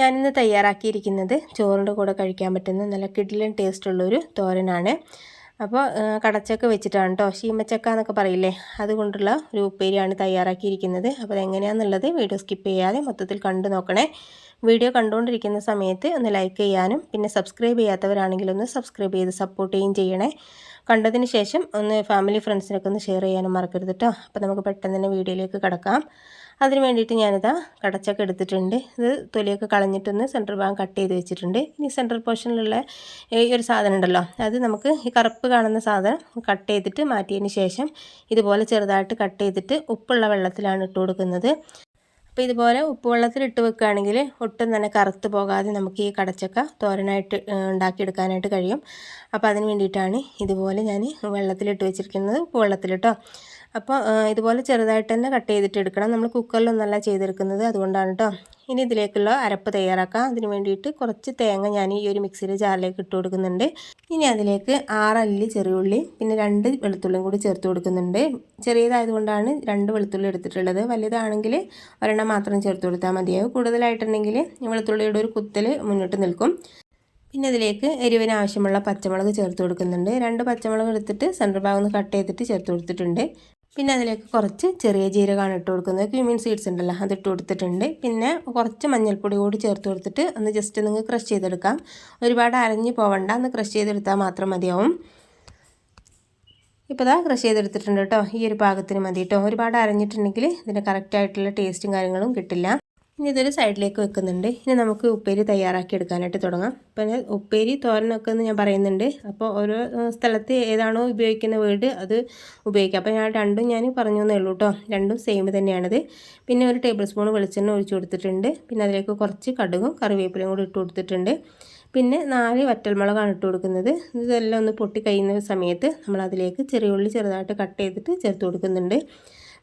ഞാനിന്ന് തയ്യാറാക്കിയിരിക്കുന്നത് ചോറിന്റെ കൂടെ കഴിക്കാൻ പറ്റുന്ന നല്ല കിഡിലൻ ടേസ്റ്റുള്ളൊരു തോരനാണ്. അപ്പോൾ കടച്ചക്ക വെച്ചിട്ടാണ് കേട്ടോ ശീമച്ചക്ക എന്നൊക്കെ പറയില്ലേ? അതുകൊണ്ടുള്ള ഒരു ഉപ്പേരിയാണ് തയ്യാറാക്കിയിരിക്കുന്നത്. അപ്പോൾ അതെങ്ങനെയാണെന്നുള്ളത് വീഡിയോ സ്കിപ്പ് ചെയ്യാതെ മൊത്തത്തിൽ കണ്ടു നോക്കണേ. വീഡിയോ കണ്ടുകൊണ്ടിരിക്കുന്ന സമയത്ത് ഒന്ന് ലൈക്ക് ചെയ്യാനും പിന്നെ സബ്സ്ക്രൈബ് ചെയ്യാത്തവരാണെങ്കിൽ ഒന്ന് സബ്സ്ക്രൈബ് ചെയ്ത് സപ്പോർട്ട് ചെയ്യുകയും ചെയ്യണേ. കണ്ടതിന് ശേഷം ഒന്ന് ഫാമിലി ഫ്രണ്ട്സിനൊക്കെ ഒന്ന് ഷെയർ ചെയ്യാനും മറക്കരുത് കേട്ടോ അപ്പോൾ നമുക്ക് പെട്ടെന്ന് തന്നെ വീഡിയോയിലേക്ക് കിടക്കാം. അതിന് വേണ്ടിയിട്ട് ഞാനിതാ കടച്ചൊക്കെ എടുത്തിട്ടുണ്ട്. ഇത് തൊലിയൊക്കെ കളഞ്ഞിട്ടൊന്ന് സെൻട്രൽ ഭാഗം കട്ട് ചെയ്ത് വെച്ചിട്ടുണ്ട്. ഇനി സെൻട്രൽ പോർഷനിലുള്ള ഈ ഒരു സാധനം ഉണ്ടല്ലോ അത് നമുക്ക് ഈ കറുപ്പ് കാണുന്ന സാധനം കട്ട് ചെയ്തിട്ട് മാറ്റിയതിന് ശേഷം ഇതുപോലെ ചെറുതായിട്ട് കട്ട് ചെയ്തിട്ട് ഉപ്പുള്ള വെള്ളത്തിലാണ് ഇട്ട് കൊടുക്കുന്നത്. അപ്പോൾ ഇതുപോലെ ഉപ്പ് വെള്ളത്തിൽ ഇട്ട് വെക്കുകയാണെങ്കിൽ ഒട്ടും തന്നെ കറുത്ത് പോകാതെ നമുക്ക് ഈ കടച്ചക്ക തോരനായിട്ട് ഉണ്ടാക്കിയെടുക്കാനായിട്ട് കഴിയും. അപ്പോൾ അതിന് വേണ്ടിയിട്ടാണ് ഇതുപോലെ ഞാൻ വെള്ളത്തിലിട്ട് വെച്ചിരിക്കുന്നത് ഉപ്പ് വെള്ളത്തിലിട്ടോ. അപ്പോൾ ഇതുപോലെ ചെറുതായിട്ട് തന്നെ കട്ട് ചെയ്തിട്ട് എടുക്കണം. നമ്മൾ കുക്കറിലൊന്നല്ല ചെയ്തെടുക്കുന്നത്. അതുകൊണ്ടാണ് കേട്ടോ ഇനി ഇതിലേക്കുള്ള അരപ്പ് തയ്യാറാക്കാം. അതിന് വേണ്ടിയിട്ട് കുറച്ച് തേങ്ങ ഞാൻ ഈ ഒരു മിക്സിയുടെ ജാറിലേക്ക് ഇട്ട് കൊടുക്കുന്നുണ്ട്. ഇനി അതിലേക്ക് ആറല്ലി ചെറിയുള്ളി പിന്നെ രണ്ട് വെളുത്തുള്ളിയും കൂടി ചേർത്ത് കൊടുക്കുന്നുണ്ട്. ചെറിയതായതുകൊണ്ടാണ് രണ്ട് വെളുത്തുള്ളി എടുത്തിട്ടുള്ളത്. വലുതാണെങ്കിൽ ഒരെണ്ണം മാത്രം ചേർത്ത് കൊടുത്താൽ മതിയാവും കൂടുതലായിട്ടുണ്ടെങ്കിൽ വെളുത്തുള്ളിയുടെ ഒരു കുത്തൽ മുന്നോട്ട് നിൽക്കും. പിന്നെ അതിലേക്ക് എരിവിന് ആവശ്യമുള്ള പച്ചമുളക് ചേർത്ത് കൊടുക്കുന്നുണ്ട്. രണ്ട് പച്ചമുളക് എടുത്തിട്ട് സെന്റർ ഭാഗം കട്ട് ചെയ്തിട്ട് ചേർത്ത് കൊടുത്തിട്ടുണ്ട്. പിന്നെ അതിലേക്ക് കുറച്ച് ചെറിയ ജീരകമാണ് ഇട്ട് കൊടുക്കുന്നത്. ക്യൂമിൻ സീഡ്സ് ഉണ്ടല്ലോ അത് ഇട്ട് കൊടുത്തിട്ടുണ്ട്. പിന്നെ കുറച്ച് മഞ്ഞൾപ്പൊടി കൂടി ചേർത്ത് കൊടുത്തിട്ട് ഒന്ന് ജസ്റ്റ് ഒന്ന് ക്രഷ് ചെയ്തെടുക്കാം. ഒരുപാട് അരഞ്ഞ് പോവണ്ട ഒന്ന് ക്രഷ് ചെയ്തെടുത്താൽ മാത്രം മതിയാവും. ഇപ്പോൾ ഇതാ ക്രഷ് ചെയ്തെടുത്തിട്ടുണ്ട് കേട്ടോ ഈ ഒരു പാകത്തിന് മതി കേട്ടോ. ഒരുപാട് അരഞ്ഞിട്ടുണ്ടെങ്കിൽ ഇതിന്റെ കറക്റ്റായിട്ടുള്ള ടേസ്റ്റും കാര്യങ്ങളും കിട്ടില്ല. ഇനി ഇതൊരു സൈഡിലേക്ക് വെക്കുന്നുണ്ട്. ഇനി നമുക്ക് ഉപ്പേരി തയ്യാറാക്കി എടുക്കാനായിട്ട് തുടങ്ങാം. അപ്പം ഞാൻ ഉപ്പേരി തോരനൊക്കെ എന്ന് ഞാൻ പറയുന്നുണ്ട്. അപ്പോൾ ഓരോ സ്ഥലത്ത് ഏതാണോ ഉപയോഗിക്കുന്ന വേർഡ് അത് ഉപയോഗിക്കാം. അപ്പോൾ ഞാൻ രണ്ടും ഞാൻ പറഞ്ഞു എന്നേ ഉള്ളൂ കേട്ടോ രണ്ടും സെയിം തന്നെയാണിത്. പിന്നെ ഒരു ടേബിൾ സ്പൂൺ വെളിച്ചെണ്ണ ഒഴിച്ചു കൊടുത്തിട്ടുണ്ട്. പിന്നെ അതിലേക്ക് കുറച്ച് കടുകും കറിവേപ്പിലയും കൂടി ഇട്ട് കൊടുത്തിട്ടുണ്ട്. പിന്നെ നാല് വറ്റൽമുളകാണ് ഇട്ട് കൊടുക്കുന്നത്. ഇതെല്ലാം ഒന്ന് പൊട്ടി കഴിയുന്ന സമയത്ത് നമ്മൾ അതിലേക്ക് ചെറിയ ഉള്ളി ചെറുതായിട്ട് കട്ട് ചെയ്തിട്ട് ചേർത്ത് കൊടുക്കുന്നുണ്ട്.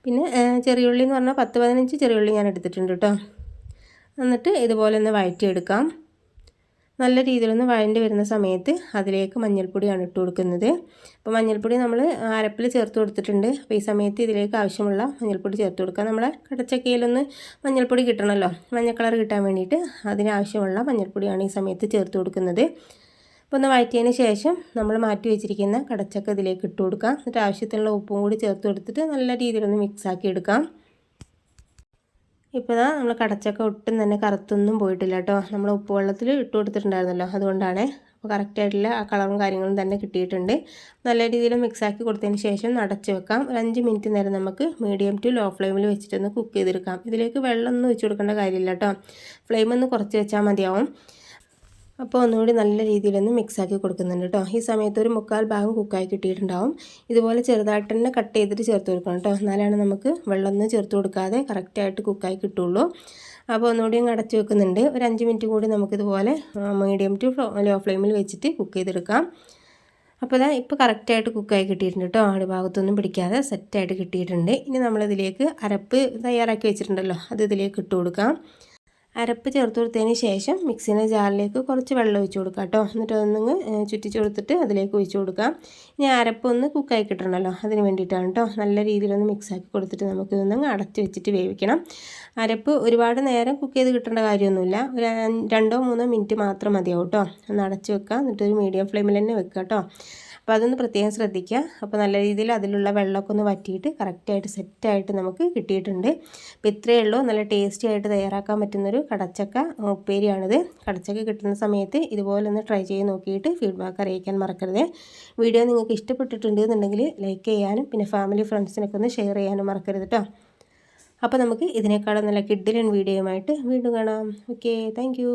പിന്നെ ചെറിയുള്ളി എന്ന് പറഞ്ഞാൽ പത്ത് പതിനഞ്ച് ചെറിയുള്ളി ഞാൻ എടുത്തിട്ടുണ്ട് കേട്ടോ എന്നിട്ട് ഇതുപോലെ ഒന്ന് വഴറ്റിയെടുക്കാം. നല്ല രീതിയിലൊന്ന് വഴണ്ടി വരുന്ന സമയത്ത് അതിലേക്ക് മഞ്ഞൾപ്പൊടിയാണ് ഇട്ട് കൊടുക്കുന്നത്. അപ്പോൾ മഞ്ഞൾപ്പൊടി നമ്മൾ അരപ്പിൽ ചേർത്ത് കൊടുത്തിട്ടുണ്ട്. അപ്പോൾ ഈ സമയത്ത് ഇതിലേക്ക് ആവശ്യമുള്ള മഞ്ഞൾപ്പൊടി ചേർത്ത് കൊടുക്കുക നമ്മളെ കടച്ചക്കയിലൊന്ന് മഞ്ഞൾപ്പൊടി കിട്ടണമല്ലോ. മഞ്ഞ കളർ കിട്ടാൻ വേണ്ടിയിട്ട് അതിനാവശ്യമുള്ള മഞ്ഞൾപ്പൊടിയാണ് ഈ സമയത്ത് ചേർത്ത് കൊടുക്കുന്നത്. അപ്പോൾ ഒന്ന് വഴറ്റിയതിന് ശേഷം നമ്മൾ മാറ്റി വെച്ചിരിക്കുന്ന കടച്ചക്ക ഇതിലേക്ക് ഇട്ട് കൊടുക്കാം. എന്നിട്ട് ആവശ്യത്തിനുള്ള ഉപ്പും കൂടി ചേർത്ത് കൊടുത്തിട്ട് നല്ല രീതിയിലൊന്ന് മിക്സാക്കി എടുക്കാം. ഇപ്പോൾ ഇതാ നമ്മൾ കടച്ചൊക്കെ ഒട്ടും തന്നെ കറുത്തൊന്നും പോയിട്ടില്ല കേട്ടോ നമ്മൾ ഉപ്പ് വെള്ളത്തിൽ ഇട്ട് കൊടുത്തിട്ടുണ്ടായിരുന്നല്ലോ അതുകൊണ്ടാണ്. അപ്പോൾ കറക്റ്റായിട്ടുള്ള ആ കളറും കാര്യങ്ങളും തന്നെ കിട്ടിയിട്ടുണ്ട്. നല്ല രീതിയിൽ മിക്സാക്കി കൊടുത്തതിന് ശേഷം അടച്ച് വെക്കാം. ഒരു അഞ്ച് മിനിറ്റ് നേരം നമുക്ക് മീഡിയം ടു ലോ ഫ്ലെയിമിൽ വെച്ചിട്ടൊന്ന് കുക്ക് ചെയ്തെടുക്കാം. ഇതിലേക്ക് വെള്ളമൊന്നും ഒഴിച്ചു കൊടുക്കേണ്ട കാര്യമില്ല കേട്ടോ ഫ്ലെയിം ഒന്ന് കുറച്ച് വെച്ചാൽ മതിയാവും. അപ്പോൾ ഒന്നുകൂടി നല്ല രീതിയിലൊന്ന് മിക്സാക്കി കൊടുക്കുന്നുണ്ട് കേട്ടോ. ഈ സമയത്ത് ഒരു മുക്കാൽ ഭാഗം കുക്കായി കിട്ടിയിട്ടുണ്ടാവും. ഇതുപോലെ ചെറുതായിട്ട് തന്നെ കട്ട് ചെയ്തിട്ട് ചേർത്ത് കൊടുക്കണം കേട്ടോ. എന്നാലാണ് നമുക്ക് വെള്ളമൊന്നും ചേർത്ത് കൊടുക്കാതെ കറക്റ്റായിട്ട് കുക്കായി കിട്ടുള്ളൂ. അപ്പോൾ ഒന്നുകൂടി അടച്ചു വെക്കുന്നുണ്ട്. ഒരു അഞ്ച് മിനിറ്റ് കൂടി നമുക്കിതുപോലെ മീഡിയം ടു ലോ ഫ്ലെയിമിൽ വെച്ചിട്ട് കുക്ക് ചെയ്തെടുക്കാം. അപ്പോൾ ഇതാ ഇപ്പോൾ കറക്റ്റായിട്ട് കുക്കായി കിട്ടിയിട്ടുണ്ട് കേട്ടോ. ഭാഗത്തൊന്നും പിടിക്കാതെ സെറ്റായിട്ട് കിട്ടിയിട്ടുണ്ട്. ഇനി നമ്മളിതിലേക്ക് അരപ്പ് തയ്യാറാക്കി വെച്ചിട്ടുണ്ടല്ലോ. അത് ഇതിലേക്ക് ഇട്ട് കൊടുക്കാം. അരപ്പ് ചേർത്ത് കൊടുത്തതിന് ശേഷം മിക്സിന്റെ ജാറിലേക്ക് കുറച്ച് വെള്ളം ഒഴിച്ച് കൊടുക്കാം കേട്ടോ. എന്നിട്ട് ഒന്നിങ്ങ് ചുറ്റിച്ച് കൊടുത്തിട്ട് അതിലേക്ക് ഒഴിച്ച് കൊടുക്കാം. ഇനി അരപ്പ് ഒന്ന് കുക്കായി കിട്ടണമല്ലോ. അതിന് വേണ്ടിയിട്ടാണ് കേട്ടോ. നല്ല രീതിയിലൊന്ന് മിക്സാക്കി കൊടുത്തിട്ട് നമുക്ക് ഇതൊന്ന് അടച്ച് വെച്ചിട്ട് വേവിക്കണം. അരപ്പ് ഒരുപാട് നേരം കുക്ക് ചെയ്ത് കിട്ടേണ്ട കാര്യമൊന്നുമില്ല. ഒരു രണ്ടോ മൂന്നോ മിനിറ്റ് മാത്രം മതിയാവും കേട്ടോ. ഒന്ന് അടച്ച് വെക്കാം. എന്നിട്ട് ഒരു മീഡിയം ഫ്ലെയിമിൽ തന്നെ വെക്കുക കേട്ടോ. അപ്പോൾ അതൊന്ന് പ്രത്യേകം ശ്രദ്ധിക്കുക. അപ്പോൾ നല്ല രീതിയിൽ അതിലുള്ള വെള്ളമൊക്കെ ഒന്ന് വറ്റിയിട്ട് കറക്റ്റായിട്ട് സെറ്റായിട്ട് നമുക്ക് കിട്ടിയിട്ടുണ്ട്. അപ്പോൾ ഇത്രയേ ഉള്ളൂ. നല്ല ടേസ്റ്റി ആയിട്ട് തയ്യാറാക്കാൻ പറ്റുന്നൊരു കടച്ചക്ക ഉപ്പേരിയാണിത്. കടച്ചക്ക കിട്ടുന്ന സമയത്ത് ഇതുപോലെ ഒന്ന് ട്രൈ ചെയ്ത് നോക്കിയിട്ട് ഫീഡ്ബാക്ക് അറിയിക്കാൻ മറക്കരുത്. വീഡിയോ നിങ്ങൾക്ക് ഇഷ്ടപ്പെട്ടിട്ടുണ്ട് എന്നുണ്ടെങ്കിൽ ലൈക്ക് ചെയ്യാനും പിന്നെ ഫാമിലി ഫ്രണ്ട്സിനൊക്കെ ഒന്ന് ഷെയർ ചെയ്യാനും മറക്കരുത് കേട്ടോ. അപ്പോൾ നമുക്ക് ഇതിനേക്കാളും നല്ല കിഡിലൻ വീഡിയോയുമായിട്ട് വീണ്ടും കാണാം. Okay thank